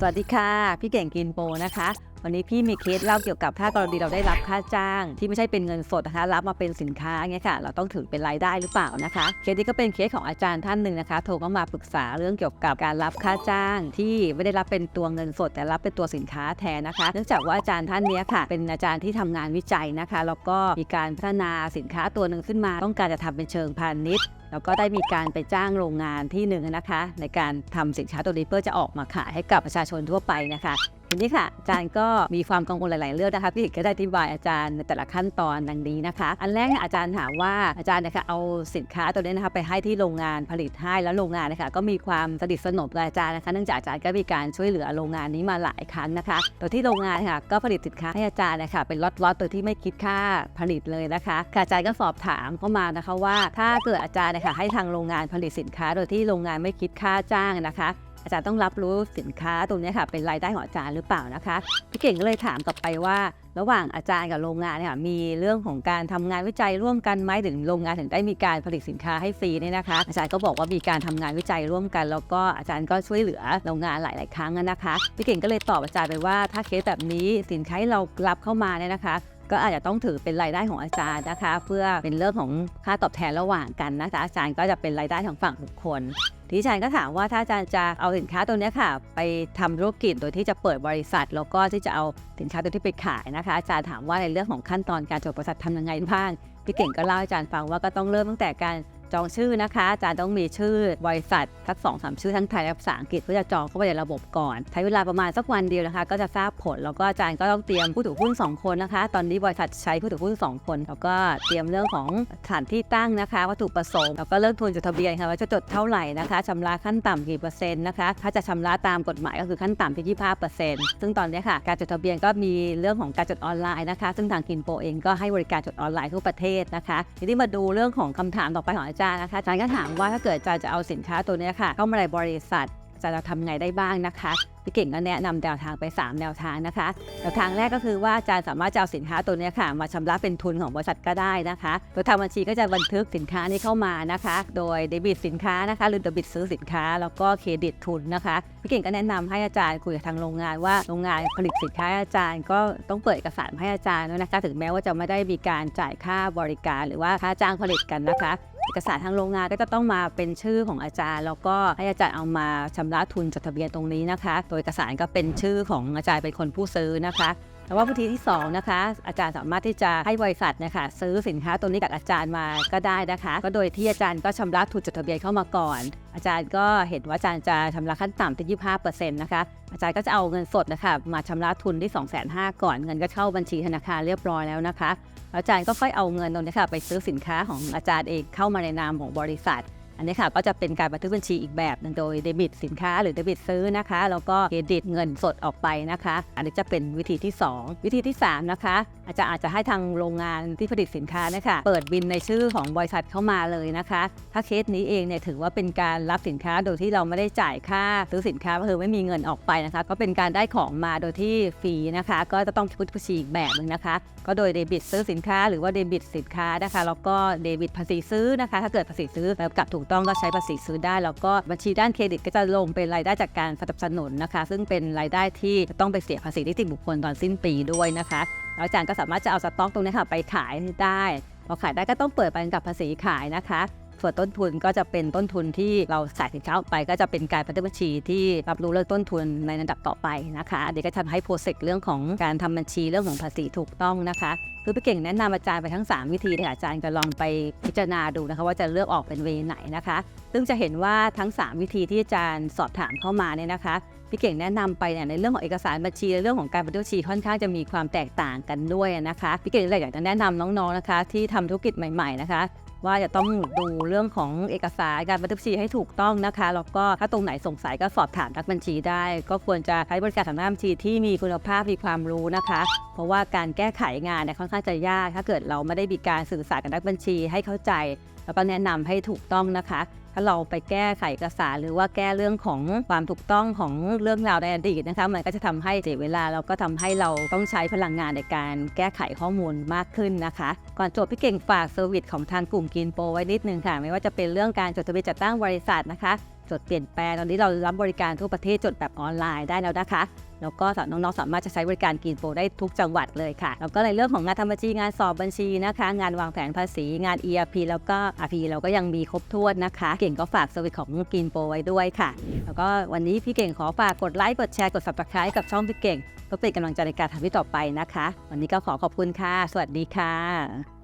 สวัสดีค่ะ พี่เก่งกินโปนะคะ วันนี้พี่มีเคสเล่าเกี่ยวกับถ้ากรณีเราได้รับค่าจ้าง ที่ไม่ใช่เป็นเงินสดนะคะ รับมาเป็นสินค้าเงี้ยค่ะ เราต้องถือเป็นรายได้หรือเปล่านะคะ เคสนี้ก็เป็นเคสของอาจารย์ท่านหนึ่งนะคะ โทรเข้ามาปรึกษาเรื่องเกี่ยวกับการรับค่าจ้าง ที่ไม่ได้รับเป็นตัวเงินสด แต่รับเป็นตัวสินค้าแทนนะคะ เนื่องจากว่าอาจารย์ท่านนี้ค่ะ เป็นอาจารย์ที่ทำงานวิจัยนะคะแล้วก็มีการพัฒนาสินค้าตัวหนึ่งขึ้นมา ต้องการจะทำเป็นเชิงพาณิชย์ แล้วก็ได้มีการไปจ้างโรงงานที่หนึ่งนะคะ ในการทำสินค้าตัวนี้เพื่อจะออกมาขายให้กับประชาชนทั่วไปนะคะ นี้ค่ะอาจารย์ก็มีความกังวลหลาย ๆ เรื่องนะคะพี่อกก็ได้อธิบายอาจารย์ในแต่ละขั้นตอนดังนี้นะคะ อันแรกเนี่ยอาจารย์ถามว่าอาจารย์นะคะเอาสินค้าตัวนี้นะคะไปให้ที่โรงงานผลิตให้แล้วโรงงานนะคะก็มีความสนิทสนมกับอาจารย์นะคะเนื่องจากอาจารย์ก็มีการช่วยเหลือโรงงานนี้มาหลายครั้งนะคะโดยที่โรงงานค่ะก็ผลิตสินค้าให้อาจารย์นะคะเป็นล็อตๆโดยที่ไม่คิดค่าผลิตเลยนะคะค่ะอาจารย์ก็สอบถามเข้ามานะคะว่า ถ้าเกิดอาจารย์นะคะให้ทางโรงงานผลิตสินค้า โดยที่โรงงานไม่คิดค่าจ้างนะคะ อาจารย์ต้องรับรู้สินค้าตรงนี้ค่ะเป็นรายได้ของอาจารย์หรือเปล่านะคะพี่เก่งก็เลยถามกลับไปว่า ระหว่างอาจารย์กับโรงงานเนี่ยค่ะมีเรื่องของการทำงานวิจัยร่วมกันไหมถึงโรงงานถึงได้มีการผลิตสินค้าให้ฟรีเนี่ยนะคะ อาจารย์ก็บอกว่ามีการทำงานวิจัยร่วมกัน แล้วก็อาจารย์ก็ช่วยเหลือโรงงานหลาย ๆ ครั้งนะคะพี่เก่งก็เลยตอบอาจารย์ไปว่า ถ้าเคสแบบนี้สินค้าที่เรารับเข้ามาเนี่ยนะคะ ก็อาจจะต้องถือเป็นรายได้ของอาจารย์นะคะ เพื่อเป็นเรื่องของค่าตอบแทนระหว่างกันนะคะอาจารย์ก็จะเป็นรายได้ของฝั่งบุคคลที่อาจารย์ก็ถามว่าถ้าอาจารย์จะเอาสินค้าตัวนี้ค่ะ ไปทำธุรกิจโดยที่จะเปิดบริษัท แล้วก็ที่จะเอาสินค้าตัวที่ไปขายนะคะ อาจารย์ถามว่าในเรื่องของขั้นตอนการจดบริษัททำยังไงบ้างพี่เก่งก็เล่าให้อาจารย์ฟังว่าก็ต้องเริ่มตั้งแต่การ จองชื่อนะคะอาจารย์ต้องมีชื่อบริษัททักสองสามชื่อทั้งไทยและภาษาอังกฤษเพื่อจะจองเข้าไปในระบบก่อน ใช้เวลาประมาณสักวันเดียวนะคะ ก็จะทราบผล แล้วก็อาจารย์ก็ต้องเตรียมผู้ถือหุ้น 2 คนนะคะ ตอนนี้บริษัทใช้ผู้ถือหุ้น 2 คน แล้วก็เตรียมเรื่องของสถานที่ตั้งนะคะ วัตถุประสงค์แล้วก็เรื่องทุนจดทะเบียนค่ะว่าจะจดเท่าไหร่นะคะชำระขั้นต่ำกี่เปอร์เซ็นต์นะคะถ้าจะชำระตามกฎหมายก็คือขั้นต่ำที่ 25เปอร์เซ็นต์ซึ่งตอนนี้ค่ะการจดทะเบียนก็มีเรื่องของการจดออนไลน์นะคะ ซึ่งทางกินโปเองก็ให้บริการจดออนไลน์ทั่วประเทศนะคะทีนี้มาดูเรื่องของคำถามต่อไปของจารย์นะคะอาจารย์ก็ถามว่าถ้าเกิดอาจารย์จะเอาสินค้าตัวนี้ค่ะเข้ามาในบริษัทอาจารย์จะทำไงได้บ้างนะคะพี่เก่งก็แนะนำแนวทางไป 3 แนวทางนะคะแนวทางแรกก็คือว่าอาจารย์สามารถจะเอาสินค้าตัวเนี้ยค่ะมาชำระเป็นทุนของบริษัทก็ได้นะคะโดยทางบัญชีก็จะบันทึกสินค้านี้เข้ามานะคะ โดยเดบิตสินค้านะคะหรือเดบิตซื้อสินค้าแล้วก็เครดิตทุนนะคะพี่เก่งก็แนะนำให้อาจารย์คุยกับทางโรงงานว่าโรงงานผลิตสินค้าให้อาจารย์ก็ต้องเปิดเอกสารให้อาจารย์ด้วยนะคะ ถึงแม้ว่าจะไม่ได้มีการจ่ายค่าบริการ หรือว่าค่าจ้างผลิตกันนะคะ เอกสารทางโรงงานก็จะต้องมาเป็นชื่อของอาจารย์ แล้วก็ให้อาจารย์เอามาชำระทุนจดทะเบียนตรงนี้นะคะ โดยเอกสารก็เป็นชื่อของอาจารย์เป็นคนผู้ซื้อนะคะแต่ว่าวิธีที่2นะคะอาจารย์สามารถที่จะให้บริษัทนะคะซื้อสินค้าตัวนี้กับอาจารย์มาก็ได้นะคะ ก็โดยที่อาจารย์ก็ชำระทุนจดทะเบียนเข้ามาก่อน อาจารย์ก็เห็นว่าอาจารย์จะชำระขั้นต่ำที่25%นะคะอาจารย์ก็จะเอาเงินสดนะคะมาชำระทุนที่ 2 5 0 0 0ก่อนเงินก็เข้าบัญชีธนาคารเรียบร้อยแล้วนะคะ อาจารย์ก็ค่อยเอาเงินตรงนี้ค่ะไปซื้อสินค้าของอาจารย์เองเข้ามาในนามของบริษัท อันนี้ค่ะก็จะเป็นการบันทึกบัญชีอีกแบบหนึงโดยเดบิตสินค้าหรือเดบิตซื้อนะคะแล้วก็เครดิตเงินสดออกไปนะคะ อันนี้จะเป็นวิธีที่ 2 วิธีที่ 3 นะคะ อาจจะอาจจะให้ทางโรงงานที่ผลิตสินค้านะคะเปิดบินในชื่อของบริษัทเข้ามาเลยนะคะ ถ้าเคสนี้เองเนี่ยถือว่าเป็นการรับสินค้าโดยที่เราไม่ได้จ่ายค่าซื้อสินค้าก็คือไม่มีเงินออกไปนะคะ ก็เป็นการได้ของมาโดยที่ฟรีนะคะ ก็จะต้องพุทธบัญชีอีกแบบหนึ่งนะคะ ก็โดยเดบิตซื้อสินค้าหรือว่าเดบิตสินค้านะคะแล้วก็เดบิตภาษีซื้อนะคะ ถ้าเกิดภาษีซื้อแบบกับถูกต้องก็ใช้ภาษีซื้อได้ แล้วก็บัญชีด้านเครดิตก็จะลงเป็นรายได้จากการสนับสนุนนะคะ ซึ่งเป็นรายได้ที่จะต้องไปเสียภาษีนิติบุคคลตอนสิ้นปีด้วยนะคะแล้วอาจารย์ก็สามารถจะเอาสต็อกตรงนี้ค่ะไปขายได้พอขายได้ก็ต้องเปิดบัญชีกับภาษีขายนะคะ ส่วนต้นทุนก็จะเป็นต้นทุนที่เราใส่สินค้าออกไป ก็จะเป็นการบันทึกบัญชีที่รับรู้เรื่องต้นทุนในระดับต่อไปนะคะอันนี้ก็ทำให้โปรเซสเรื่องของการทำบัญชีเรื่องของภาษีถูกต้องนะคะคือพี่เก่งแนะนำอาจารย์ไปทั้ง 3 วิธีเลยค่อาจารย์ก็ลองไปพิจารณาดูนะคะว่าจะเลือกออกเป็นเวไหนนะคะ ซึ่งจะเห็นว่าทั้ง 3 วิธีที่อาจารย์สอบถามเข้ามาเนี่ยนะคะ พี่เก่งแนะนำไปเนี่ยในเรื่องของเอกสารบัญชีในเรื่องของการบันทึกบัญชีค่อนข้างจะมีความแตกต่างกันด้วยนะคะพี่เก่งเลยอยากจะแนะนำน้องๆนะคะ ที่ทำธุรกิจใหม่ๆนะคะว่าจะต้องดูเรื่องของเอกสารการบันทึกบัญชีให้ถูกต้องนะคะแล้วก็ถ้าตรงไหนสงสัยก็สอบถามนักบัญชีได้ ก็ควรจะใช้บริการทางด้านบัญชีที่มีคุณภาพมีความรู้นะคะ เพราะว่าการแก้ไขงานเนี่ยค่อนข้างจะยาก ถ้าเกิดเราไม่ได้มีการสื่อสารกับนักบัญชีให้เข้าใจ แล้วก็แนะนำให้ถูกต้องนะคะ ถ้าเราไปแก้ไขเอกสารหรือว่าแก้เรื่องของความถูกต้องของเรื่องราวในอดีตนะคะมันก็จะทำให้เสียเวลาแล้วก็ทำให้เราต้องใช้พลังงานในการแก้ไขข้อมูลมากขึ้นนะคะ ก่อนจบพี่เก่งฝากเซอร์วิสของทางกลุ่มกินโปรไว้นิดนึงค่ะ ไม่ว่าจะเป็นเรื่องการจดทะเบียนจัดตั้งบริษัทนะคะจดเปลี่ยนแปลงตอนนี้เรารับบริการทั่วประเทศจดแบบออนไลน์ได้แล้วนะคะ แล้วก็น้องๆสามารถจะใช้บริการกินโปรได้ทุกจังหวัดเลยค่ะ แล้วก็ในเรื่องของงานทำบัญชีงานสอบบัญชีนะคะ งานวางแผนภาษีงาน ERP แล้วก็ RP เราก็ยังมีครบถ้วนนะคะ เก่งก็ฝากสวิตของกินโปรไว้ด้วยค่ะ แล้วก็วันนี้พี่เก่งขอฝากกดไลค์กดแชร์กด subscribe กับช่องพี่เก่งเพื่อเป็นกำลังใจในการทำที่ต่อไปนะคะ วันนี้ก็ขอขอบคุณค่ะ สวัสดีค่ะ